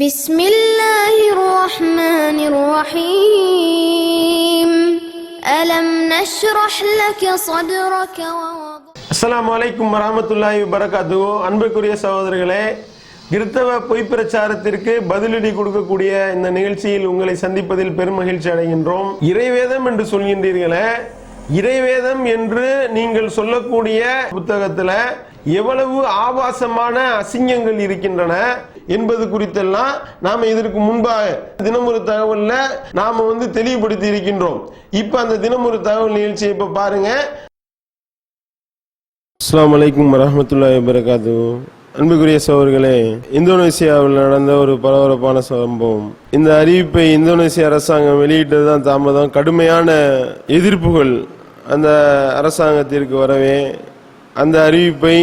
بسم الله الرحمن الرحيم ألم نشرح لك صدرك ووضع அஸ்ஸலாமு அலைக்கும் வரஹ்மத்துல்லாஹி வரகாத்து அன்புக்குரிய சகோதரர்களே கிறித்தவ பொய் பிரச்சாரத்திற்கு பதிலடி கொடுக்கக்கூடிய இந்த நிகழ்ச்சியில் உங்களை சந்திப்பதில் பெருமகிழ்ச்சி அடைகின்றோம் இறைவேதம் என்று சொல்கின்றீர்களே இறைவேதம் என்று நீங்கள் சொல்லக்கூடிய புத்தகத்துல எவ்வளவு ஆபாசமான அசிங்கங்கள் இருக்கின்றன என்பது குறித்தெல்லாம் நாம இதற்கு முன்பாக தினமொரு தகவல்ல நாம வந்து தெளிவுபடுத்தி இருக்கின்றோம். இப்ப அந்த தினமொரு தகவல் நிகழ்ச்சியை இப்போ பாருங்க. அஸ்லாம் வலைக்கும் வரமத்துல்லா வபரகாத்து அன்புக்குரிய சோர்களே இந்தோனேசியாவில் நடந்த ஒரு பரபரப்பான சம்பவம். இந்த அறிவிப்பை இந்தோனேசிய அரசாங்கம் வெளியிட்டது தான் தாமதம். கடுமையான எதிர்ப்புகள் அந்த அரசாங்கத்திற்கு வரவே அந்த அறிவிப்பை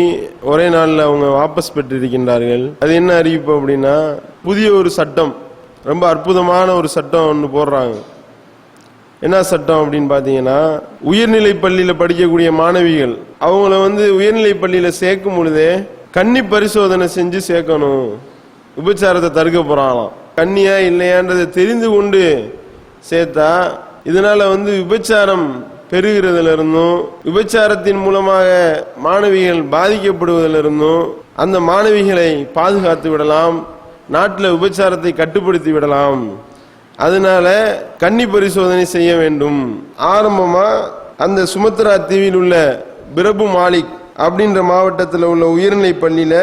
ஒரே நாளில் அவங்க வாபஸ் பெற்றிருக்கின்றார்கள். அது என்ன அறிவிப்பு அப்படின்னா புதிய ஒரு சட்டம் ரொம்ப அற்புதமான ஒரு சட்டம் ஒன்று போடுறாங்க. என்ன சட்டம் அப்படின்னு பார்த்தீங்கன்னா உயர்நிலை பள்ளியில் படிக்கக்கூடிய மாணவிகள் அவங்கள வந்து உயர்நிலை பள்ளியில் சேர்க்கும் பொழுதே கன்னி பரிசோதனை செஞ்சு சேர்க்கணும். விபச்சாரத்தை தடுக்க போகிறாங்களாம் கன்னியா இல்லையான்றதை தெரிந்து கொண்டு சேர்த்தா இதனால வந்து விபச்சாரம் பெருகிறதுல இருந்தும் விபச்சாரத்தின் மூலமாக மாணவிகள் பாதிக்கப்படுவதிலிருந்தும் அந்த மாணவிகளை பாதுகாத்து விடலாம் நாட்டில் விபச்சாரத்தை கட்டுப்படுத்தி விடலாம். அதனால கன்னி பரிசோதனை செய்ய வேண்டும். ஆரம்பமா அந்த சுமத்ரா தீவில் உள்ள பிரபு மாலிக் அப்படின்ற மாவட்டத்தில் உள்ள உயர்நிலை பள்ளியில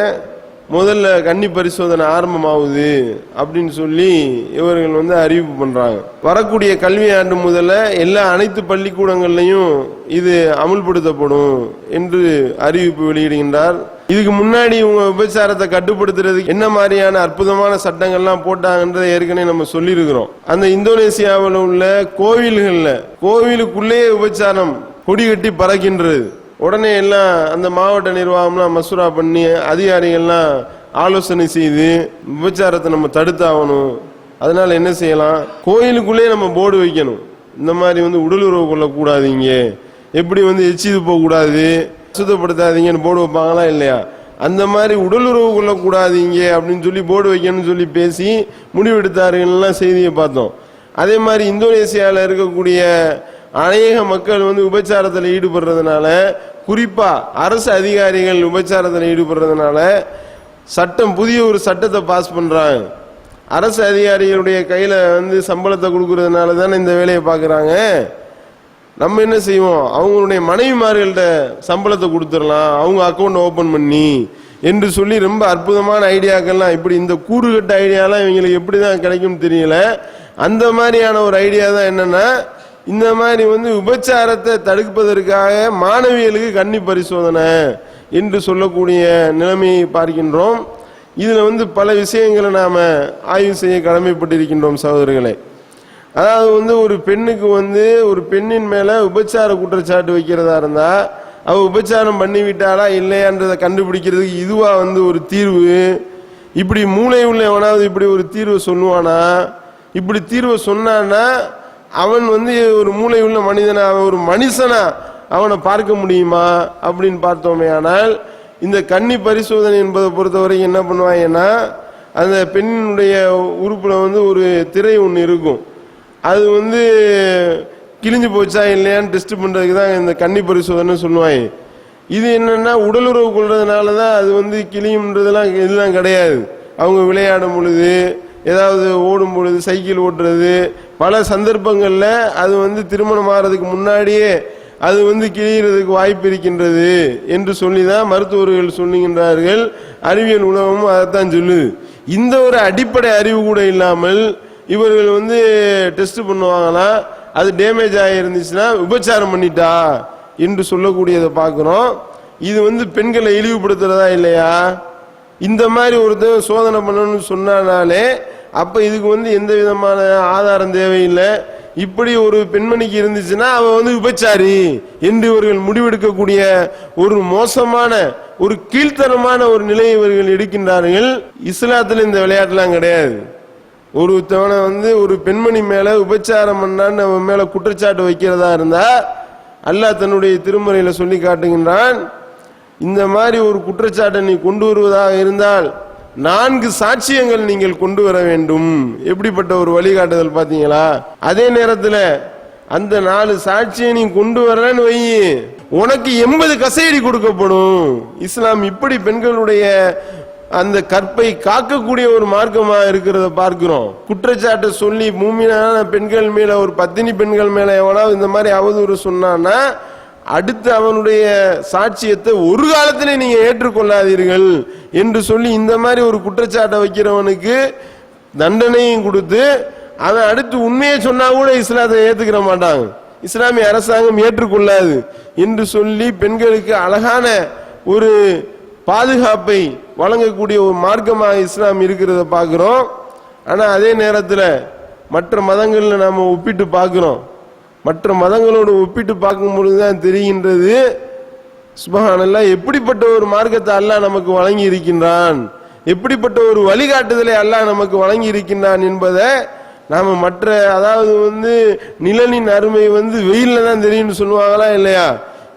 முதல்ல கன்னி பரிசோதனை ஆரம்பமாகுது அப்படின்னு சொல்லி இவர்கள் வந்து அறிவிப்பு பண்றாங்க. வரக்கூடிய கல்வி ஆண்டு முதல்ல எல்லா அனைத்து பள்ளிக்கூடங்கள்லையும் இது அமுல்படுத்தப்படும் என்று அறிவிப்பு வெளியிடுகின்றார். இதுக்கு முன்னாடி இவங்க விபச்சாரத்தை கட்டுப்படுத்துறதுக்கு என்ன மாதிரியான அற்புதமான சட்டங்கள்லாம் போட்டாங்கன்றதை ஏற்கனவே நம்ம சொல்லியிருக்கிறோம். அந்த இந்தோனேசியாவில் உள்ள கோவில்கள்ல கோவிலுக்குள்ளேயே விபச்சாரம் கொடி கட்டி பறக்கின்றது. உடனே எல்லாம் அந்த மாவட்ட நிர்வாகம்லாம் மசூரா பண்ணி அதிகாரிகள்லாம் ஆலோசனை செய்து விபச்சாரத்தை நம்ம தடுத்தாகணும். அதனால என்ன செய்யலாம்? கோயிலுக்குள்ளே நம்ம போர்டு வைக்கணும். இந்த மாதிரி வந்து உடல் உறவு கொள்ளக்கூடாதீங்க. எப்படி வந்து எச்சிது போகக்கூடாது? சுத்தப்படுத்தாதீங்கன்னு போர்டு வைப்பாங்களா இல்லையா? அந்த மாதிரி உடல் உறவு கொள்ளக்கூடாதீங்க அப்படின்னு சொல்லி போர்டு வைக்கணும்னு சொல்லி பேசி முடிவெடுத்தார்கள்லாம் செய்தியை பார்த்தோம். அதே மாதிரி இந்தோனேசியாவில் இருக்கக்கூடிய அநேக மக்கள் வந்து உபச்சாரத்தில் ஈடுபடுறதுனால குறிப்பாக அரசு அதிகாரிகள் உபச்சாரத்தில் ஈடுபடுறதுனால சட்டம் புதிய ஒரு சட்டத்தை பாஸ் பண்ணுறாங்க அரசு அதிகாரிகளுடைய கையில் வந்து சம்பளத்தை கொடுக்கறதுனால தானே இந்த வேலையை பார்க்குறாங்க. நம்ம என்ன செய்வோம்? அவங்களுடைய மனைவிமார்கள்ட்ட சம்பளத்தை கொடுத்துடலாம் அவங்க அக்கௌண்ட் ஓப்பன் பண்ணி என்று சொல்லி ரொம்ப அற்புதமான ஐடியாக்கள்லாம் இப்படி இந்த கூறுகட்ட ஐடியாலாம் இவங்களுக்கு எப்படி தான் கிடைக்கும்னு தெரியல. அந்த மாதிரியான ஒரு ஐடியா தான் என்னென்னா இந்த மாதிரி வந்து விபச்சாரத்தை தடுப்பதற்காக மாணவியலுக்கு கன்னி பரிசோதனை என்று சொல்லக்கூடிய நிலைமையை பார்க்கின்றோம். இதில் வந்து பல விஷயங்களை நாம் ஆய்வு செய்ய கடமைப்பட்டிருக்கின்றோம் சகோதரர்களே. அதாவது வந்து ஒரு பெண்ணுக்கு வந்து ஒரு பெண்ணின் மேலே உபச்சார குற்றச்சாட்டு வைக்கிறதா இருந்தால் அவ உபச்சாரம் பண்ணிவிட்டாளா இல்லையான்றதை கண்டுபிடிக்கிறதுக்கு இதுவாக வந்து ஒரு தீர்வு. இப்படி மூளை உள்ள எவனாவது இப்படி ஒரு தீர்வை சொல்லுவானா? இப்படி தீர்வை சொன்னான்னா அவன் வந்து ஒரு மூளை உள்ள மனிதனா அவன் ஒரு மனுஷனா அவனை பார்க்க முடியுமா அப்படின்னு பார்த்தோமே ஆனால் இந்த கன்னி பரிசோதனை என்பதை பொறுத்த வரைக்கும் என்ன பண்ணுவாங்கன்னா அந்த பெண்ணினுடைய உறுப்பில் வந்து ஒரு திரை ஒன்று இருக்கும். அது வந்து கிழிஞ்சு போச்சா இல்லையான்னு டெஸ்ட் பண்ணுறதுக்கு தான் இந்த கன்னி பரிசோதனை சொல்லுவாங்க. இது என்னென்னா உடலுறவு கொள்றதுனால தான் அது வந்து கிளியும்ன்றதெல்லாம் இதெல்லாம் கிடையாது. அவங்க விளையாடும் பொழுது ஏதாவது ஓடும் பொழுது சைக்கிள் ஓட்டுறது பல சந்தர்ப்பங்களில் அது வந்து திருமணம் ஆகிறதுக்கு முன்னாடியே அது வந்து கிழிகிறதுக்கு வாய்ப்பு இருக்கின்றது என்று சொல்லி தான் மருத்துவர்கள் சொல்லுகின்றார்கள். அறிவியல் உலகமும் அதைத்தான் சொல்லுது. இந்த ஒரு அடிப்படை அறிவு கூட இல்லாமல் இவர்கள் வந்து டெஸ்ட் பண்ணுவாங்களா அது டேமேஜ் ஆகிருந்துச்சுன்னா விபச்சாரம் பண்ணிட்டா என்று சொல்லக்கூடியதை பார்க்குறோம். இது வந்து பெண்களை இழிவுபடுத்துறதா இல்லையா? இந்த மாதிரி ஒருத்தர் சோதனை பண்ணணும்னு சொன்னாலே அப்போ இதுக்கு வந்து எந்த விதமான ஆதாரம் தேவையில்லை. இப்படி ஒரு பெண்மணிக்கு இருந்துச்சுன்னா அவ வந்து விபச்சாரி என்று இவர்கள் முடிவெடுக்கக்கூடிய ஒரு மோசமான ஒரு கீழ்த்தனமான ஒரு நிலையை இவர்கள் எடுக்கின்றார்கள். இஸ்லாத்தில் இந்த விளையாட்டுலாம் கிடையாது. ஒருத்தவனை வந்து ஒரு பெண்மணி மேல உபச்சாரம் பண்ணான்னு அவன் மேல குற்றச்சாட்டு வைக்கிறதா இருந்தா அல்லாஹ் தன்னுடைய திருமறையில சொல்லி காட்டுகின்றான் இந்த மாதிரி ஒரு குற்றச்சாட்டை நீ கொண்டு வருவதாக இருந்தால் நான்கு சாட்சியங்கள் நீங்கள் கொண்டு வர வேண்டும். எப்படிப்பட்ட ஒரு வழிகாட்டுதல் பாத்தீங்களா அதே நேரத்தில் அந்த நாலு சாட்சியை நீ கொண்டு வரலன்னு வை. உனக்கு எண்பது கசையடி கொடுக்கப்படும். இஸ்லாம் இப்படி பெண்களுடைய அந்த கற்பை காக்கக்கூடிய ஒரு மார்க்கமா இருக்கிறத பார்க்கிறோம். குற்றச்சாட்டை சொல்லி பூமியான பெண்கள் மேல ஒரு பத்தினி பெண்கள் மேல எவனாவது இந்த மாதிரி அவதூறு சொன்னான்னா அடுத்து அவனுடைய சாட்சியத்தை ஒரு காலத்திலே நீங்க ஏற்றுக்கொள்ளாதீர்கள் என்று சொல்லி இந்த மாதிரி ஒரு குற்றச்சாட்டை வைக்கிறவனுக்கு தண்டனையும் கொடுத்து அவன் அடுத்து உண்மையை சொன்னா கூட இஸ்லாத்தை ஏத்துக்கிற மாட்டாங்க. இஸ்லாமிய அரசாங்கம் ஏற்றுக்கொள்ளாது என்று சொல்லி பெண்களுக்கு அழகான ஒரு பாதுகாப்பை வழங்கக்கூடிய ஒரு மார்க்கமாக இஸ்லாம் இருக்கிறத பார்க்குறோம். ஆனால் அதே நேரத்தில் மற்ற மதங்களில் நாம் ஒப்பிட்டு பார்க்குறோம். மற்ற மதங்களோடு ஒப்பிட்டு பார்க்கும்பொழுது தான் தெரிகின்றது. சுபஹானல்லாஹ் எப்படிப்பட்ட ஒரு மார்க்கத்தை அல்லாஹ் நமக்கு வழங்கி இருக்கின்றான் எப்படிப்பட்ட ஒரு வழிகாட்டுதலை அல்லாஹ் நமக்கு வழங்கி இருக்கின்றான் என்பதை நாம மற்ற அதாவது வந்து நிழலின் அருமை வந்து வெயில்ல தான் தெரியும்னு சொல்லுவாங்களா இல்லையா?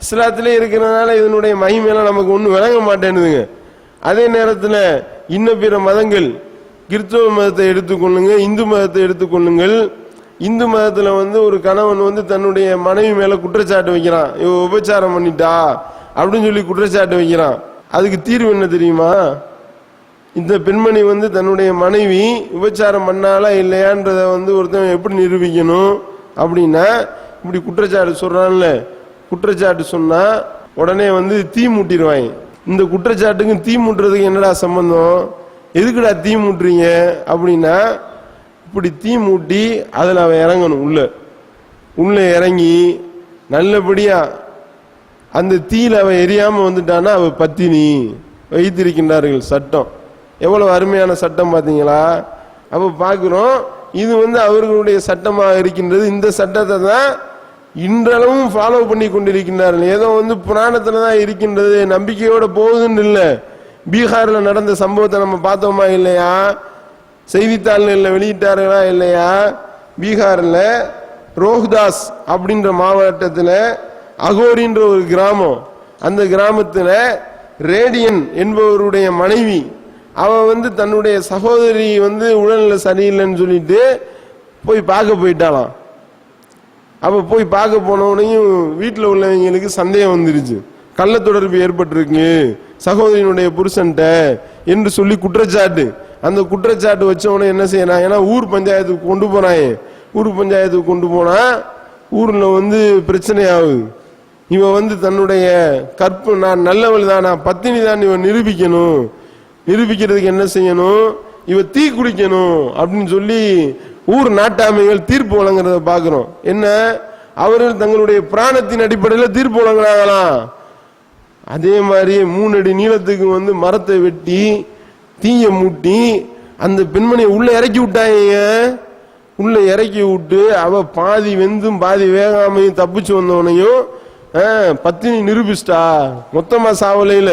இஸ்லாத்திலே இருக்கிறதுனால இதனுடைய மகிமையெல்லாம் நமக்கு ஒன்றும் விளங்க மாட்டேனுதுங்க அதே நேரத்தில் இன்ன பிற மதங்கள் கிறிஸ்தவ மதத்தை எடுத்துக்கொள்ளுங்க இந்து மதத்தை எடுத்துக்கொள்ளுங்கள். இந்து மதத்துல வந்து ஒரு கணவன் வந்து தன்னுடைய மனைவி மேல குற்றச்சாட்டு வைக்கிறான். இவ உபச்சாரம் பண்ணிட்டா அப்படின்னு சொல்லி குற்றச்சாட்டு வைக்கிறான். அதுக்கு தீர்வு என்ன தெரியுமா? இந்த பெண்மணி வந்து தன்னுடைய மனைவி உபச்சாரம் பண்ணாலா இல்லையான்றத வந்து ஒருத்தன் எப்படி நிரூபிக்கணும் அப்படின்னா இப்படி குற்றச்சாட்டு சொல்றான்ல. குற்றச்சாட்டு சொன்னா உடனே வந்து தீ மூட்டிடுவாங்க இந்த குற்றச்சாட்டுக்கும் தீ மூட்டுறதுக்கு என்னடா சம்பந்தம்? எதுக்குடா தீ மூட்டுறீங்க? அப்படின்னா இப்படி தீ மூட்டி அதில் அவன் இறங்கணும் உள்ள. உள்ளே இறங்கி நல்லபடியா அந்த தீயில் அவன் எரியாமல் வந்துட்டான்னா அவள் பத்தினி. வைத்திருக்கின்றார்கள் சட்டம். எவ்வளோ அருமையான சட்டம் பார்த்தீங்களா? அப்போ பார்க்குறோம் இது வந்து அவர்களுடைய சட்டமாக இருக்கின்றது. இந்த சட்டத்தை தான் இன்றளவும் ஃபாலோ பண்ணி கொண்டிருக்கின்றார்கள். ஏதோ வந்து புராணத்தில் தான் இருக்கின்றது. நம்பிக்கையோடு போகுதுன்னு இல்லை. பீகாரில் நடந்த சம்பவத்தை நம்ம பார்த்தோமா இல்லையா? செய்தித்தாள்களில் வெளியிட்டார்களா இல்லையா? பீகாரில் ரோஹ்தாஸ் அப்படின்ற மாவட்டத்தில் அகோரின்ற ஒரு கிராமம். அந்த கிராமத்தில் ரேடியன் என்பவருடைய மனைவி அவ வந்து தன்னுடைய சகோதரி வந்து உடல்நிலை சரியில்லைன்னு சொல்லிட்டு போய் பார்க்க போயிட்டாளாம். அப்போ போய் பார்க்க போனவனையும் வீட்டில் உள்ளவங்களுக்கு சந்தேகம் வந்துருச்சு. கள்ள தொடர்பு ஏற்பட்டிருக்கு. சகோதரியினுடைய புருஷன்ட்ட என்று சொல்லி குற்றச்சாட்டு. அந்த குற்றச்சாட்டு வச்சவன என்ன செய்யணும் ஏன்னா ஊர் பஞ்சாயத்துக்கு கொண்டு போனாயே. ஊர் பஞ்சாயத்துக்கு கொண்டு போனா ஊர்ல வந்து பிரச்சனை ஆகுது இவன் வந்து தன்னுடைய கற்பு நான் நல்லவள் தான்? நான் பத்தினி தான் இவன் நிரூபிக்கணும். நிரூபிக்கிறதுக்கு என்ன செய்யணும்? இவன் தீ குடிக்கணும் அப்படின்னு சொல்லி ஊர் நாட்டாமைகள் தீர்ப்பு வழங்குறத பார்க்குறோம் என்ன? அவர்கள் தங்களுடைய பிராணத்தின் அடிப்படையில் தீர்ப்பு வழங்குறாங்களாம். அதே மாதிரி மூணு அடி நீளத்துக்கு வந்து மரத்தை வெட்டி தீய மூட்டி அந்த பெண்மணியை உள்ள இறக்கி விட்டாங்க உள்ள இறக்கி விட்டு அவ பாதி வெந்தும் பாதி வேகாமையும் தப்பிச்சு வந்தவனையும் பத்தினி நிரூபிச்சிட்டா மொத்தமா சாவலையில.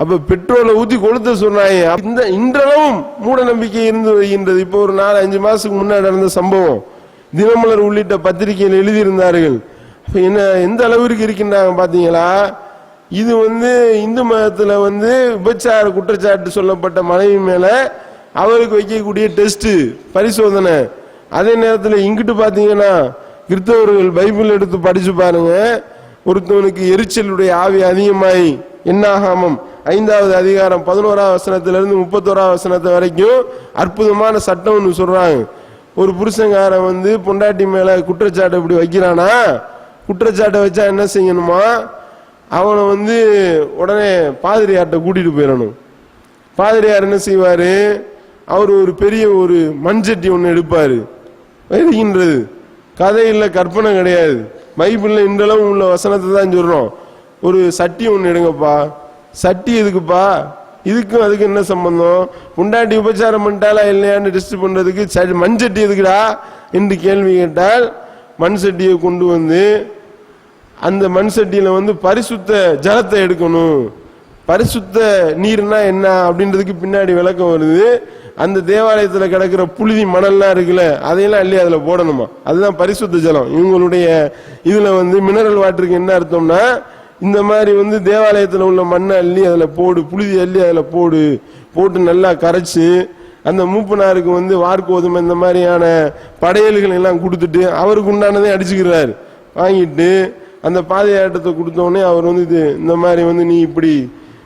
அப்ப பெட்ரோலை ஊத்தி கொளுத்த சொன்னாங்க இந்த இன்றளவும் மூட நம்பிக்கை இருந்து வருகின்றது. இப்போ ஒரு நாலு அஞ்சு மாசத்துக்கு முன்னாடி நடந்த சம்பவம். தினமலர் உள்ளிட்ட பத்திரிகையில் எழுதியிருந்தார்கள். அப்ப என்ன எந்த அளவிற்கு இருக்கின்றாங்க பாத்தீங்களா? இது வந்து இந்து மதத்தில் வந்து விபச்சார குற்றச்சாட்டு சொல்லப்பட்ட மனைவி மேலே அவருக்கு வைக்கக்கூடிய டெஸ்ட்டு பரிசோதனை. அதே நேரத்தில் இங்கிட்டு பார்த்தீங்கன்னா கிறிஸ்தவர்கள் பைபிள் எடுத்து படித்து பாருங்க. ஒருத்தவனுக்கு எரிச்சலுடைய ஆவி அதிகமாய் என்னாகாமம் ஐந்தாவது அதிகாரம் பதினோராம் வசனத்திலிருந்து முப்பத்தோராம் வசனத்தை வரைக்கும் அற்புதமான சட்டம் ஒன்று சொல்கிறாங்க ஒரு புருஷங்காரன் வந்து பொண்டாட்டி மேலே குற்றச்சாட்டு இப்படி வைக்கிறானா? குற்றச்சாட்டை வச்சா என்ன செய்யணுமா? அவனை வந்து உடனே பாதிரியார்கிட்ட கூட்டிட்டு போயிடணும். பாதிரியார் என்ன செய்வாரு? அவர் ஒரு பெரிய ஒரு மண்சட்டி ஒன்று எடுப்பாரு. வருகின்றது கதையில் கற்பனை கிடையாது. பைபிளில் இன்றளவு உள்ள வசனத்தை தான் சொல்கிறோம் ஒரு சட்டி ஒன்று எடுங்கப்பா. சட்டி எதுக்குப்பா? இதுக்கும் அதுக்கு என்ன சம்பந்தம்? புண்டாட்டி உபச்சாரம் பண்ணிட்டாலா இல்லையான்னு டெஸ்ட் பண்ணுறதுக்கு சரி மண் சட்டி எதுக்குடா? என்று கேள்வி கேட்டால் மண் சட்டியை கொண்டு வந்து அந்த மண் சட்டியில வந்து பரிசுத்த ஜலத்தை எடுக்கணும். பரிசுத்த நீர்னா என்ன அப்படின்றதுக்கு பின்னாடி விளக்கம் வருது. அந்த தேவாலயத்துல கிடக்கிற புழுதி மணல்லாம் இருக்குல்ல அதையெல்லாம் அள்ளி அதுல போடணுமா? அதுதான் பரிசுத்த ஜலம். இவங்களுடைய இதுல வந்து மினரல் வாட்டருக்கு என்ன அர்த்தம்னா இந்த மாதிரி வந்து தேவாலயத்துல உள்ள மண்ணை அள்ளி அதுல போடு புழுதி அள்ளி அதுல போடு போட்டு நல்லா கரைச்சு அந்த மூப்பனாருக்கு வந்து வார்க்கோதுமை இந்த மாதிரியான படையல்கள் எல்லாம் கொடுத்துட்டு அவருக்கு உண்டானதை அடிச்சுக்கிறாரு. வாங்கிட்டு அந்த பாதையாட்டத்தை கொடுத்தோடனே அவர் வந்து இது இந்த மாதிரி வந்து நீ இப்படி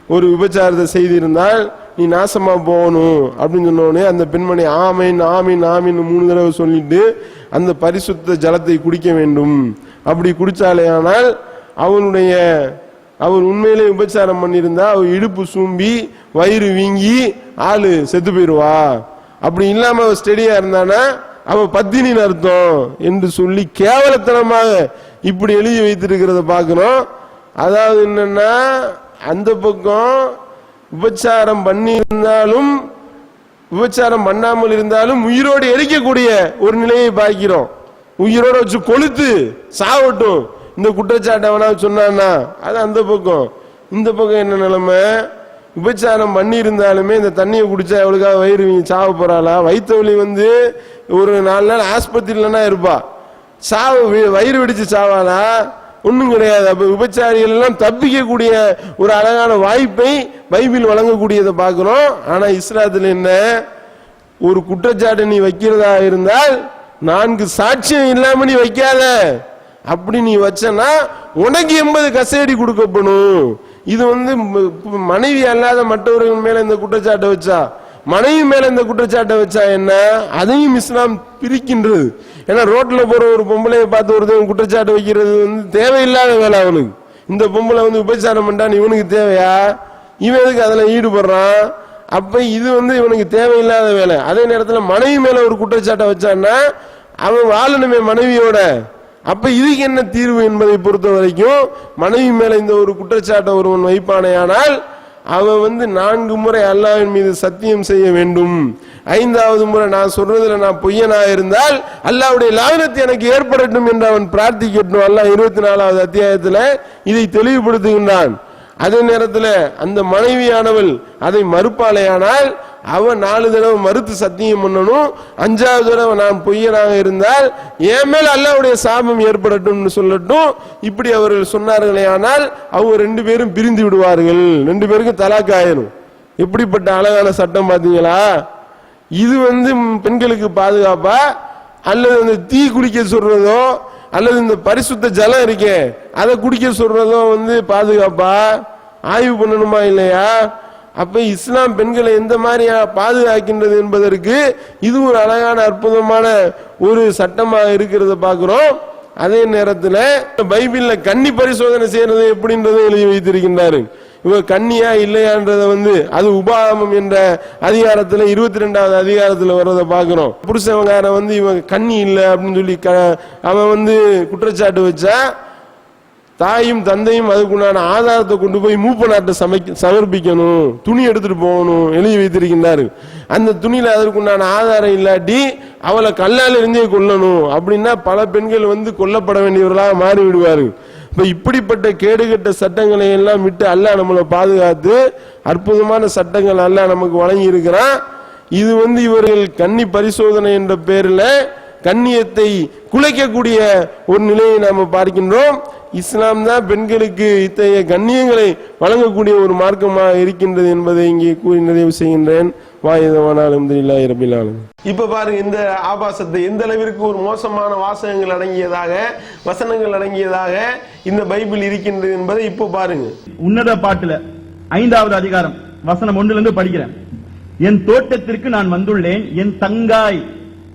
ஒரு விபச்சாரத்தை செய்திருந்தால் நீ நாசமா போகணும் அப்படின்னு சொன்னோடனே அந்த பெண்மணி ஆமீன் ஆமீன் ஆமின்னு மூணு தடவை சொல்லிட்டு அந்த பரிசுத்த ஜலத்தை குடிக்க வேண்டும். அப்படி குடித்தாலே ஆனால் அவனுடைய அவர் உண்மையிலே விபச்சாரம் பண்ணியிருந்தா அவர் இடுப்பு சூம்பி வயிறு வீங்கி ஆளு செத்து போயிடுவா அப்படி இல்லாம அவர் ஸ்டெடியா இருந்தானா? அவன் பத்தினின்னு அர்த்தம் என்று சொல்லி கேவலத்தனமாக இப்படி எழுதி வைத்திருக்கிறத பார்க்கணும். அதாவது என்னன்னா அந்த பக்கம் விபச்சாரம் பண்ணி இருந்தாலும் விபச்சாரம் பண்ணாமல் இருந்தாலும் உயிரோடு எரிக்கக்கூடிய ஒரு நிலையை பார்க்கிறோம். உயிரோட வச்சு கொளுத்து சாவட்டும். இந்த குற்றச்சாட்டை வேணா சொன்னான்னா அது அந்த பக்கம். இந்த பக்கம் என்ன நிலைமை? விபச்சாரம் பண்ணி இருந்தாலுமே இந்த தண்ணியை குடிச்சா அவளுக்காக வயிறு சாவ போறாளா வயிற்று வந்து ஒரு நாலு நாள் ஆஸ்பத்திரியிலனா இருப்பா. சாவு வயிறு வெடிச்சு சாவானா? ஒன்றும் கிடையாது. அப்போ விபச்சாரிகள் எல்லாம் தப்பிக்கக்கூடிய ஒரு அழகான வாய்ப்பை பைபிள் வழங்கக்கூடியதை பார்க்குறோம். ஆனால் இஸ்லாத்தில் என்ன? ஒரு குற்றச்சாட்டு நீ வைக்கிறதா இருந்தால் நான்கு சாட்சியம் இல்லாம நீ வைக்காத. அப்படி நீ வச்சனா உனக்கு எண்பது கசேடி கொடுக்கப்படும். இது வந்து மனைவி அல்லாத மற்றவர்கள் மேல இந்த குற்றச்சாட்டை வச்சா மனைவி மேல இந்த குற்றச்சாட்டை வச்சா என்ன? அதையும் இஸ்லாம் பிரிக்கின்றது. ஏன்னா ரோட்டில் போகிற ஒரு பொம்பளையை பார்த்து ஒருத்தன் குற்றச்சாட்டு வைக்கிறது வந்து தேவையில்லாத வேலை அவனுக்கு. இந்த பொம்பளை வந்து உபச்சாரம் பண்ணான்னு இவனுக்கு தேவையா? இவன் எதுக்கு அதில் ஈடுபடுறான்? அப்போ இது வந்து இவனுக்கு தேவையில்லாத வேலை. அதே நேரத்தில் மனைவி மேலே ஒரு குற்றச்சாட்டை வச்சான்னா அவன் வாழணுமே மனைவியோட. அப்ப இதுக்கு என்ன தீர்வு என்பதை பொறுத்த வரைக்கும் மனைவி மேல இந்த ஒரு குற்றச்சாட்டை ஒருவன் வைப்பானேயானால் அவன் வந்து நான்கு முறை அல்லாவின் மீது சத்தியம் செய்ய வேண்டும். ஐந்தாவது முறை நான் சொல்றதுல நான் பொய்யனா இருந்தால் அல்லாஹ்வுடைய லாகனத்தை எனக்கு ஏற்படட்டும் என்று அவன் பிரார்த்திக்கட்டும். அல்லாஹ் இருபத்தி நாலாவது அத்தியாயத்துல இதை தெளிவுபடுத்துகின்றான். அதே நேரத்தில் அந்த மனைவியானவள் அதை மறுப்பாளையானால் அவன் நாலு தடவை மறுத்து சத்தியம் பண்ணணும். அஞ்சாவது தடவை நான் பொய்யனாக இருந்தால் என் மேல் அல்லாவுடைய சாபம் ஏற்படட்டும்னு சொல்லட்டும். இப்படி அவர்கள் சொன்னார்களே ஆனால் அவங்க ரெண்டு பேரும் பிரிந்து விடுவார்கள். ரெண்டு பேருக்கும் தலாக்கு ஆயிரும். எப்படிப்பட்ட அழகான சட்டம் பார்த்தீங்களா? இது வந்து பெண்களுக்கு பாதுகாப்பா? அல்லது அந்த தீ குடிக்க சொல்றதோ அல்லது இந்த பரிசுத்த ஜலம் இருக்கே அதை குடிக்க சொல்றதும் வந்து பாதுகாப்பா? ஆய்வு பண்ணணுமா இல்லையா? அப்ப இஸ்லாம் பெண்களை எந்த மாதிரியா பாதுகாக்கின்றது என்பதற்கு இது ஒரு அழகான அற்புதமான ஒரு சட்டமாக இருக்கிறத பார்க்கிறோம். அதே நேரத்தில் பைபிள்ல கன்னி பரிசோதனை செய்யறது எப்படின்றதை எழுதி வைத்திருக்கின்றாரு இவ கண்ணியா இல்லையான்றத வந்து அது உபாகமம் என்ற அதிகாரத்துல இருபத்தி ரெண்டாவது அதிகாரத்துல வர்றதை பார்க்குறோம். புருஷவங்காரன் வந்து இவன் கண்ணி இல்லை அப்படின்னு சொல்லி க- அவன் வந்து குற்றச்சாட்டு வச்சா தாயும் தந்தையும் அதுக்குண்டான ஆதாரத்தை கொண்டு போய் மூப்ப நாட்டை சமைக்க சமர்ப்பிக்கணும் துணி எடுத்துட்டு போகணும் எழுதி வைத்திருக்கின்றாரு. அந்த துணியில அதற்குண்டான ஆதாரம் இல்லாட்டி அவளை கல்லால் இருந்தே கொல்லணும். அப்படின்னா பல பெண்கள் வந்து கொல்லப்பட வேண்டியவர்களாக மாறி விடுவார்கள் இப்போ இப்படிப்பட்ட கேடுகட்ட சட்டங்களை எல்லாம் விட்டு அல்ல நம்மளை பாதுகாத்து அற்புதமான சட்டங்கள் அல்ல நமக்கு வழங்கி இருக்கிறான் இது வந்து இவர்கள் கன்னி பரிசோதனை என்ற பேரில் கண்ணியத்தை குலைக்கக்கூடிய ஒரு நிலையை நாம் பார்க்கின்றோம். இஸ்லாம் தான் பெண்களுக்கு இத்தகைய கண்ணியங்களை வழங்கக்கூடிய ஒரு மார்க்கமாக இருக்கின்றது என்பதை இங்கே கூறி நிறைவு செய்கின்றேன். வாயுதவானாலும் இரபிலாலும் இப்ப பாருங்க இந்த ஆபாசத்தை எந்த அளவிற்கு ஒரு மோசமான வாசகங்கள் அடங்கியதாக வசனங்கள் அடங்கியதாக இந்த பைபிள் இருக்கின்றது என்பதை இப்போ பாருங்க. உன்னத பாட்டுல ஐந்தாவது அதிகாரம் வசனம் ஒண்ணுல இருந்து படிக்கிறேன். என் தோட்டத்திற்கு நான் வந்துள்ளேன் என் தங்காய்.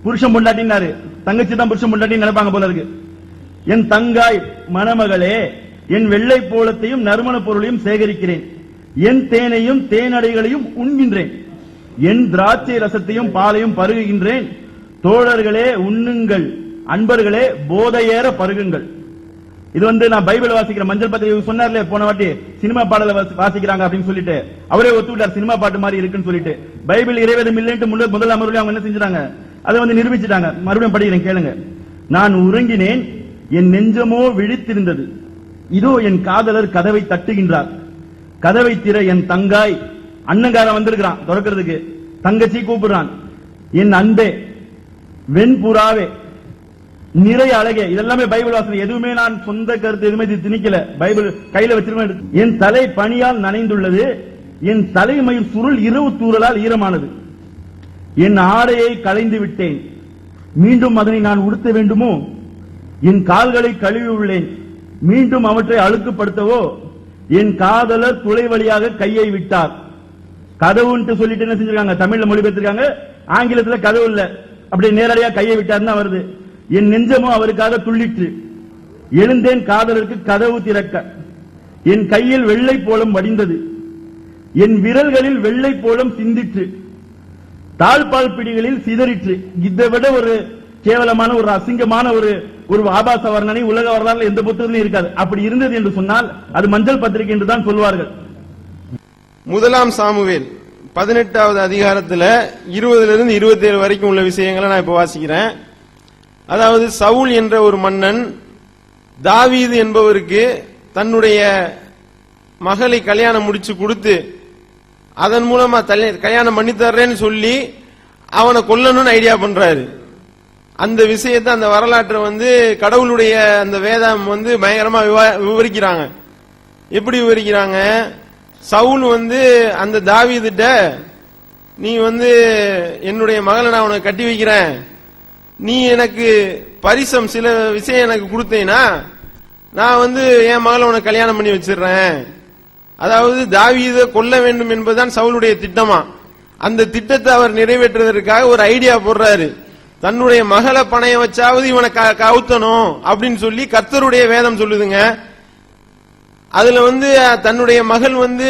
புருஷன் பொண்டாட்டினாரு தங்கச்சி தான் புருஷன் பொண்டாட்டின்னு நினைப்பாங்க போல இருக்கு. என் தங்காய் மணமகளே என் வெள்ளை போலத்தையும் நறுமண பொருளையும் சேகரிக்கிறேன். என் தேனையும் தேனடைகளையும் உண்கின்றேன். என் திராட்சை ரசத்தையும் பாலையும் பருகுகின்றேன். தோழர்களே உண்ணுங்கள். அன்பர்களே போதையேற பருகுங்கள். இது வந்து நான் பைபிள் வாசிக்கிற மஞ்சள் பத்திரிகை சொன்னார்லே சொன்னார்ல போன வாட்டி சினிமா பாடல வாசிக்கிறாங்க அப்படின்னு சொல்லிட்டு. அவரே ஒத்துக்கிட்டார் சினிமா பாட்டு மாதிரி இருக்குன்னு சொல்லிட்டு. பைபிள் இறைவேதம் இல்லைன்ட்டு முதல் முதல் அமர்வுல அவங்க என்ன செஞ்சாங்க அதை வந்து நிரூபிச்சிட்டாங்க. மறுபடியும் படிக்கிறேன் கேளுங்க. நான் உறங்கினேன் என் நெஞ்சமோ விழித்திருந்தது. இதோ என் காதலர் கதவை தட்டுகின்றார். கதவை திற என் தங்காய் அண்ணங்காரன் வந்திருக்கிறான் திறக்கிறதுக்கு. தங்கச்சி கூப்பிடுறான். என் அன்பே வெண்புறாவே நிறைய அழகே. இதெல்லாமே பைபிள் வாசனை. எதுவுமே நான் சொந்த கருத்து எதுவுமே இது திணிக்கல. பைபிள் கையில வச்சிருக்க என் தலை பணியால் நனைந்துள்ளது. என் தலைமயிர் சுருள் இரவு தூறலால் ஈரமானது. என் ஆடையை களைந்து விட்டேன். மீண்டும் அதனை நான் உடுத்த வேண்டுமோ? என் கால்களை கழுவி உள்ளேன். மீண்டும் அவற்றை அழுக்குப்படுத்தவோ? என் காதலர் துளை வழியாக கையை விட்டார். கதவுன்ட்டு சொல்லிட்டு என்ன செஞ்சிருக்காங்க? தமிழ்ல மொழிபெயர்த்திருக்காங்க. ஆங்கிலத்துல கதவு இல்ல. அப்படியே நேரடியா கையை விட்டாருன்னு தான் வருது. என் நெஞ்சமும் அவருக்காக துள்ளிற்று. எழுந்தேன் காதலருக்கு கதவு திறக்க. என் கையில் வெள்ளை போலம் வடிந்தது. என் விரல்களில் வெள்ளை போலம் சிந்திற்று. தாழ்பால் பிடிகளில் சிதறிற்று. இதை விட ஒரு கேவலமான ஒரு அசிங்கமான ஒரு ஒரு ஆபாச வர்ணனை உலக வரலாறு எந்த புத்தகத்திலும் இருக்காது. அப்படி இருந்தது என்று சொன்னால் அது மஞ்சள் பத்திரிகை என்று தான் சொல்வார்கள். முதலாம் சாமுவேல் பதினெட்டாவது அதிகாரத்தில் இருபதுல இருந்து இருபத்தி ஏழு வரைக்கும் உள்ள விஷயங்களை நான் இப்ப வாசிக்கிறேன். அதாவது சவுல் என்ற ஒரு மன்னன் தாவீது என்பவருக்கு தன்னுடைய மகளை கல்யாணம் முடிச்சு கொடுத்து அதன் மூலமா கல்யாணம் பண்ணி தர்றேன்னு சொல்லி அவனை கொல்லணும்னு ஐடியா பண்றாரு. அந்த விஷயத்தை அந்த வரலாற்றை வந்து கடவுளுடைய அந்த வேதம் வந்து பயங்கரமா விவா- விவரிக்கிறாங்க. எப்படி விவரிக்கிறாங்க? சவுல் வந்து அந்த தாவிதிட்ட நீ வந்து என்னுடைய மகளை நான் உனக்கு கட்டி வைக்கிறேன். நீ எனக்கு பரிசம் சில விஷயம் எனக்கு கொடுத்தேனா? நான் வந்து என் மகளை உனக்கு கல்யாணம் பண்ணி வச்சிடுறேன். அதாவது தாவீதை கொல்ல வேண்டும் என்பதுதான் சவுளுடைய திட்டமா? அந்த திட்டத்தை அவர் நிறைவேற்றுவதற்காக ஒரு ஐடியா போடுறாரு. தன்னுடைய மகளை பணைய வச்சாவது இவனை க- கவுத்தணும் அப்படின்னு சொல்லி கர்த்தருடைய வேதம் சொல்லுதுங்க. அதுல வந்து தன்னுடைய மகள் வந்து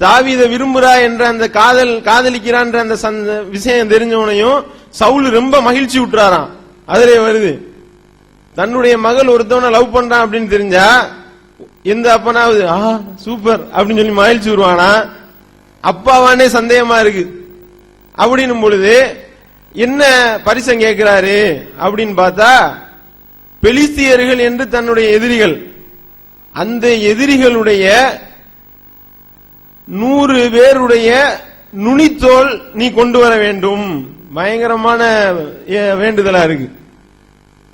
தாவித விரும்புறா என்ற அந்த காதல் காதலிக்கிறான்ற அந்த சந்த- விஷயம் தெரிஞ்சவனையும் சவுல் ரொம்ப மகிழ்ச்சி விட்டுறாராம் அதுல வருது. தன்னுடைய மகள் ஒருத்தவனை லவ் பண்றான் அப்படின்னு தெரிஞ்சா எந்த அப்பனாவது ஆ சூப்பர் அப்படின்னு சொல்லி மகிழ்ச்சி வருவானா? அப்பாவானே சந்தேகமா இருக்கு. அப்படின்னும் பொழுது என்ன பரிசம் கேட்கிறாரு? அப்படின்னு பார்த்தா பெலிஸ்தியர்கள் என்று தன்னுடைய எதிரிகள். அந்த எதிரிகளுடைய நூறு பேருடைய நுனித்தோல் நீ கொண்டு வர வேண்டும். பயங்கரமான ஏ, வேண்டுதலா இருக்கு.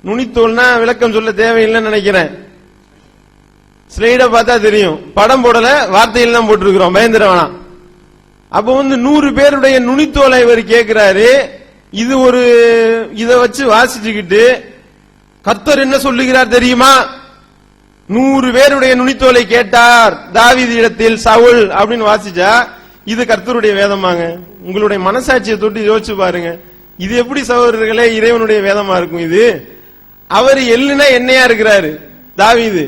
நுனித்தோல்னா விளக்கம் சொல்ல தேவையில்லைன்னு நினைக்கிறேன். ஸ்லைட பார்த்தா தெரியும். படம் போடல வார்த்தையில் தான் போட்டிருக்கிறோம். பயந்துட வேணாம். அப்ப வந்து நூறு பேருடைய நுனித்தோலை இவர் கேட்கிறாரு இது ஒரு இதை வச்சு வாசிச்சுக்கிட்டு கர்த்தர் என்ன சொல்லுகிறார் தெரியுமா? நூறு பேருடைய நுனித்தோலை கேட்டார். தாவீது இடத்தில் சவுல் அப்படின்னு வாசிச்சா இது கர்த்தருடைய வேதமாங்க. உங்களுடைய மனசாட்சியை தொட்டு யோசிச்சு பாருங்க. இது எப்படி சகோதரர்களே இறைவனுடைய வேதமா இருக்கும் இது? அவர் எள்ளுனா என்னையா இருக்கிறாரு. தாவிது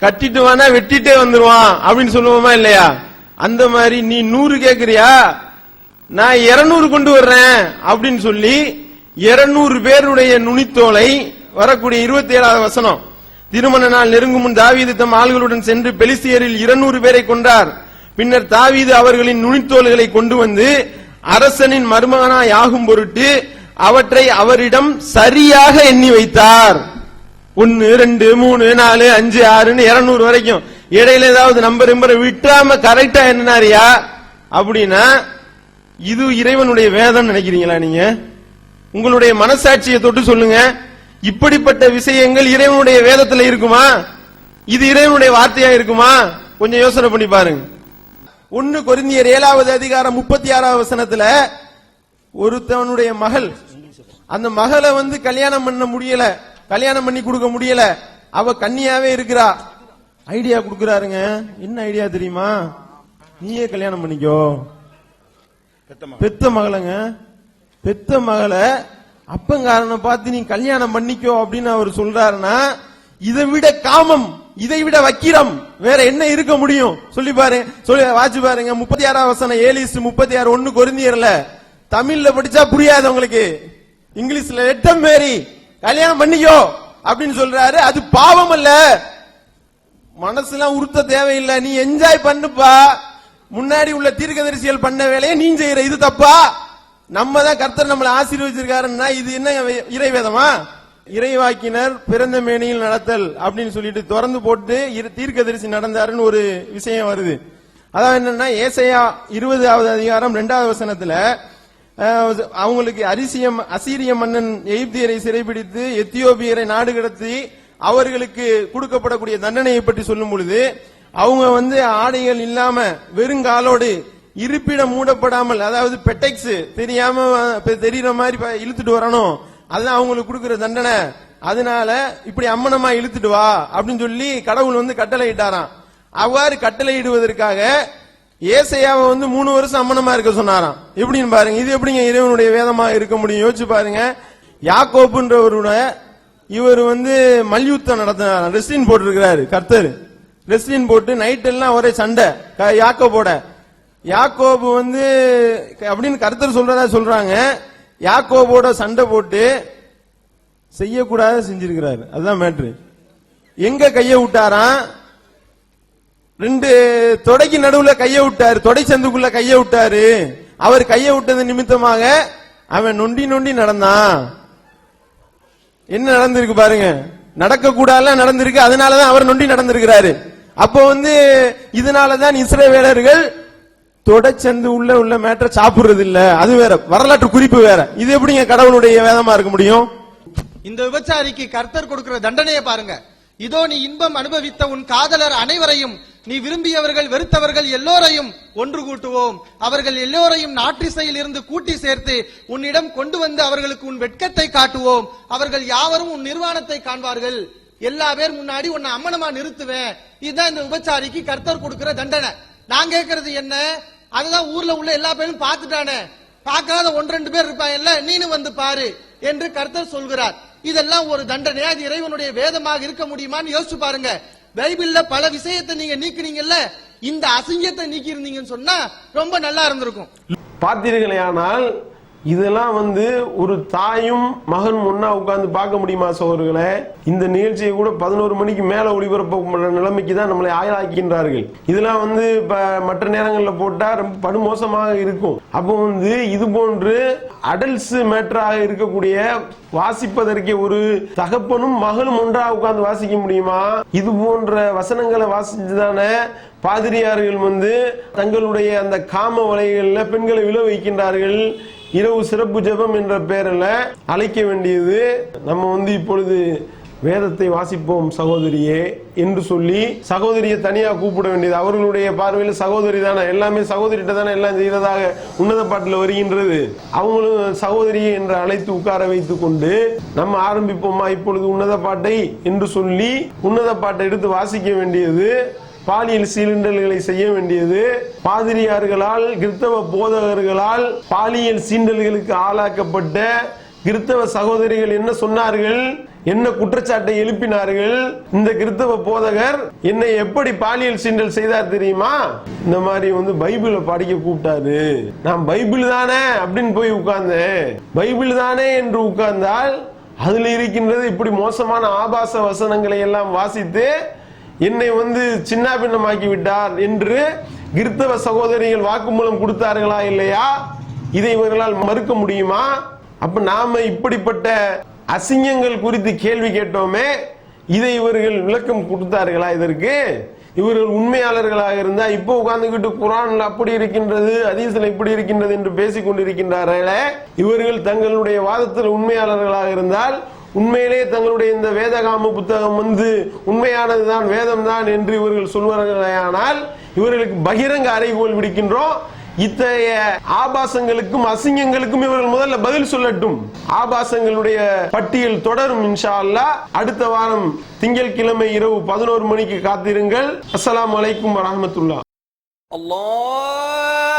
கட்டிட்டு வானா வெட்டிட்டே வந்துருவான் அப்படின்னு சொல்லுவோமா இல்லையா? அந்த மாதிரி நீ நூறு கேக்குறியா? நான் இருநூறு கொண்டு வர்றேன் அப்படின்னு சொல்லி இருநூறு பேருடைய நுனித்தோலை வரக்கூடிய இருபத்தி ஏழாவது வசனம் திருமண நாள் நெருங்கும் முன் தாவீது தம் ஆள்களுடன் சென்று பெலிசியரில் இருநூறு பேரை கொன்றார். பின்னர் தாவீது அவர்களின் நுனித்தோல்களை கொண்டு வந்து அரசனின் மருமகனாய் ஆகும் பொருட்டு அவற்றை அவரிடம் சரியாக எண்ணி வைத்தார். ஒன்னு ரெண்டு மூணு நாலு அஞ்சு ஆறுன்னு இருநூறு வரைக்கும். இடையில ஏதாவது நம்பர் நம்பர் விட்டாம கரெக்டா என்னாரியா அப்படின்னா இது இறைவனுடைய வேதம் நினைக்கிறீங்களா நீங்க? உங்களுடைய மனசாட்சியை தொட்டு சொல்லுங்க. இப்படிப்பட்ட விஷயங்கள் இறைவனுடைய வேதத்துல இருக்குமா? இது இறைவனுடைய வார்த்தையா இருக்குமா? கொஞ்சம் யோசனை பண்ணி பாருங்க. ஒன்னு கொரிந்தியர் ஏழாவது அதிகாரம் முப்பத்தி ஆறாவது வசனத்துல ஒருத்தவனுடைய மகள் அந்த மகளை வந்து கல்யாணம் பண்ண முடியல கல்யாணம் பண்ணி கொடுக்க முடியல அவ கன்னியாவே இருக்கிறா. ஐடியா கொடுக்கறாருங்க. என்ன ஐடியா தெரியுமா? நீயே கல்யாணம் பண்ணிக்கோ. பெத்த மகளங்க. பெத்த மகளை அப்பங்காரனை பார்த்து நீ கல்யாணம் பண்ணிக்கோ அப்படின்னு அவர் சொல்றாருன்னா இதை விட காமம் இதை விட வக்கிரம் வேற என்ன இருக்க முடியும்? சொல்லி பாரு சொல்லி வாச்சு பாருங்க முப்பத்தி ஆறாம் வசனம் ஏலிஸ் முப்பத்தி ஆறு ஒண்ணு கொரிந்தியர்ல. தமிழ்ல படிச்சா புரியாது உங்களுக்கு. இங்கிலீஷ்ல எட்டம் மேரி கல்யாணம் பண்ணிக்கோ. அப்படின்னு சொல்றாரு. அது பாவம் அல்ல. மனசுலாம் உறுத்த தேவையில்லை. நீ என்ஜாய் பண்ணுப்பா. முன்னாடி உள்ள தீர்க்கதரிசிகள் பண்ண வேலையை நீ செய்யற. இது தப்பா? நம்ம தான் கர்த்தர் நம்மளை ஆசீர்வதிச்சிருக்காருன்னா இது என்ன வே- இறைவேதமா? இறைவாக்கினர் பிறந்த மேனியில் நடத்தல் அப்படின்னு சொல்லிட்டு திறந்து போட்டு இரு- தீர்க்கதரிசி நடந்தாருன்னு ஒரு விஷயம் வருது. அதாவது என்னன்னா ஏசையா இருபதாவது அதிகாரம் ரெண்டாவது வசனத்துல அவங்களுக்கு அரிசியம் அசீரிய மன்னன் எகிப்தியரை சிறைபிடித்து எத்தியோப்பியரை நாடு கடத்தி அவர்களுக்கு கொடுக்கப்படக்கூடிய தண்டனையை பற்றி சொல்லும் பொழுது அவங்க வந்து ஆடைகள் இல்லாம வெறுங்காலோடு இருப்பிடம் மூடப்படாமல் அதாவது பெட்டெக்ஸ் தெரியாம அஹ், தெரியுற மாதிரி இழுத்துட்டு வரணும். அதுதான் அவங்களுக்கு கொடுக்கிற தண்டனை. அதனால இப்படி அம்மனமா இழுத்துட்டு வா அப்படின்னு சொல்லி கடவுள் வந்து கட்டளை இட்டாராம் அவ்வாறு கட்டளை இடுவதற்காக ஏசையாவை வந்து மூணு வருஷம் அம்மனமா இருக்க சொன்னாராம். எப்படின்னு பாருங்க இது எப்படிங்க இறைவனுடைய வேதமா இருக்க முடியும்? யோசிச்சு பாருங்க. யாக்கோப்புன்றவருடைய இவர் வந்து மல்யுத்தம் நடத்தினார் ரெஸ்டின் போட்டிருக்கிறாரு கர்த்தர். ரெஸ்டின் போட்டு நைட் எல்லாம் ஒரே சண்டை க- யாக்கோபோட. யாக்கோபு வந்து அப்படின்னு கருத்தர் சொல்றதா சொல்றாங்க. யாக்கோபோட சண்டை போட்டு செய்யக்கூடாத செஞ்சிருக்கிறாரு. அதுதான் மேட்ரு எங்க கைய விட்டாராம்? ரெண்டு தொடைக்கு நடுவுல கைய விட்டாரு. தொடை சந்துக்குள்ள கைய விட்டாரு. அவர் கைய விட்டது நிமித்தமாக அவன் நொண்டி நொண்டி நடந்தான். என்ன நடந்திருக்கு பாருங்க. நடக்க கூடாதுல நடந்திருக்கு. அதனாலதான் அவர் நொண்டி நடந்திருக்கிறாரு. அப்போ வந்து இதனாலதான் இஸ்ரவேலர்கள் தொடச்சந்து உள்ள உள்ள மேட்டரை சாப்பிடுறது இல்ல அது வேற. வரலாற்று குறிப்பு வேற. இது எப்படிங்க கடவுளுடைய வேதமா இருக்க முடியும்? இந்த விபச்சாரிக்கு கர்த்தர் கொடுக்கிற தண்டனையை பாருங்க. இதோ நீ இன்பம் அனுபவித்த உன் காதலர் அனைவரையும் நீ விரும்பியவர்கள் வெறுத்தவர்கள் எல்லோரையும் ஒன்று கூட்டுவோம். அவர்கள் எல்லோரையும் நாற்றிசையில் இருந்து கூட்டி சேர்த்து உன்னிடம் கொண்டு வந்து அவர்களுக்கு உன் வெட்கத்தை காட்டுவோம். அவர்கள் யாவரும் உன் நிர்வாணத்தை காண்பார்கள். எல்லா பேர் முன்னாடி உன்னை அம்மனமா நிறுத்துவேன். இதுதான் இந்த விபச்சாரிக்கு கர்த்தர் கொடுக்கிற தண்டனை. நான் கேட்கறது என்ன? அதுதான் ஊர்ல உள்ள எல்லா பேரும் பார்த்துட்டானே. பார்க்காத ஒன்று ரெண்டு பேர் இருப்பாங்கல்ல நீனு வந்து பாரு என்று கர்த்தர் சொல்கிறார். இதெல்லாம் ஒரு தண்டனையா? அது இறைவனுடைய வேதமாக இருக்க முடியுமான்னு யோசிச்சு பாருங்க. பைபிள்ல பல விஷயத்தை நீங்க நீக்கினீங்கல்ல இந்த அசிங்கத்தை நீக்கி இருந்தீங்கன்னு சொன்னா ரொம்ப நல்லா இருந்திருக்கும். பார்த்தீர்களேயானால் இதெல்லாம் வந்து ஒரு தாயும் மகன் முன்னா உட்கார்ந்து பார்க்க முடியுமா சோர்களை இந்த நிகழ்ச்சியை கூட பதினோரு மணிக்கு மேல ஒளிபரப்ப நிலைமைக்கு தான் நம்மளை ஆயலாக்கின்றார்கள் இதெல்லாம் வந்து இப்ப மற்ற நேரங்களில் போட்டா ரொம்ப படுமோசமாக இருக்கும். அப்போ வந்து இது போன்று அடல்ட்ஸ் மேட்டராக இருக்கக்கூடிய வாசிப்பதற்கு ஒரு தகப்பனும் மகளும் ஒன்றாக உட்கார்ந்து வாசிக்க முடியுமா? இது போன்ற வசனங்களை வாசிச்சுதானே பாதிரியார்கள் வந்து தங்களுடைய அந்த காம வலைகளில் பெண்களை விழ வைக்கின்றார்கள். இரவு சிறப்பு ஜெபம் என்ற பெயரில் அழைக்க வேண்டியது நம்ம வந்து இப்பொழுது வேதத்தை வாசிப்போம் சகோதரியே என்று சொல்லி சகோதரியை தனியாக கூப்பிட வேண்டியது. அவர்களுடைய பார்வையில் சகோதரி தானே. எல்லாமே சகோதரிகிட்ட தானே எல்லாம் செய்ததாக உன்னத பாட்டில் வருகின்றது. அவங்களும் சகோதரி என்று அழைத்து உட்கார வைத்து கொண்டு நம்ம ஆரம்பிப்போமா இப்பொழுது உன்னத பாட்டை என்று சொல்லி உன்னத பாட்டை எடுத்து வாசிக்க வேண்டியது. பாலியல் சீண்டல்களை செய்ய வேண்டியது. பாதிரியார்களால் கிறிஸ்தவ போதகர்களால் பாலியல் சீண்டல்களுக்கு ஆளாக்கப்பட்ட கிறிஸ்தவ சகோதரிகள் என்ன சொன்னார்கள்? என்ன குற்றச்சாட்டை எழுப்பினார்கள்? இந்த கிறிஸ்தவ போதகர் என்னை எப்படி பாலியல் சீண்டல் செய்தார் தெரியுமா? இந்த மாதிரி வந்து பைபிளை படிக்க கூப்பிட்டாரு. நான் பைபிள் தானே அப்படின்னு போய் உட்கார்ந்தேன். பைபிள் தானே என்று உட்கார்ந்தால் அதுல இருக்கின்றது இப்படி மோசமான ஆபாச வசனங்களை எல்லாம் வாசித்து என்னை வந்து சின்ன பின்னமாக்கி விட்டார் என்று கிறிஸ்தவ சகோதரிகள் வாக்குமூலம் கொடுத்தார்களா இல்லையா? இதை இவர்களால் மறுக்க முடியுமா? அப்ப நாம இப்படிப்பட்ட அசிங்கங்கள் குறித்து கேள்வி கேட்டோமே இதை இவர்கள் விளக்கம் கொடுத்தார்களா இதற்கு? இவர்கள் உண்மையாளர்களாக இருந்தா இப்போ உட்கார்ந்துகிட்டு குரான்ல அப்படி இருக்கின்றது அதீசில் இப்படி இருக்கின்றது என்று பேசிக் கொண்டிருக்கின்றார்களே இவர்கள் தங்களுடைய வாதத்தில் உண்மையாளர்களாக இருந்தால் உண்மையிலே தங்களுடைய இந்த வேதகாம புத்தகம் வந்து உண்மையானதுதான் வேதம் தான் என்று இவர்கள் சொல்வார்களானால் இவர்களுக்கு பகிரங்க அறைகோல் விடுக்கின்றோம். இத்தகைய ஆபாசங்களுக்கும் அசிங்கங்களுக்கும் இவர்கள் முதல்ல பதில் சொல்லட்டும். ஆபாசங்களுடைய பட்டியல் தொடரும் இன்ஷா அல்லா அடுத்த வாரம் திங்கள் கிழமை இரவு பதினோரு மணிக்கு காத்திருங்கள். அஸ்லாம் வலைக்கும் வரமத்துல்லா அல்லாஹ்!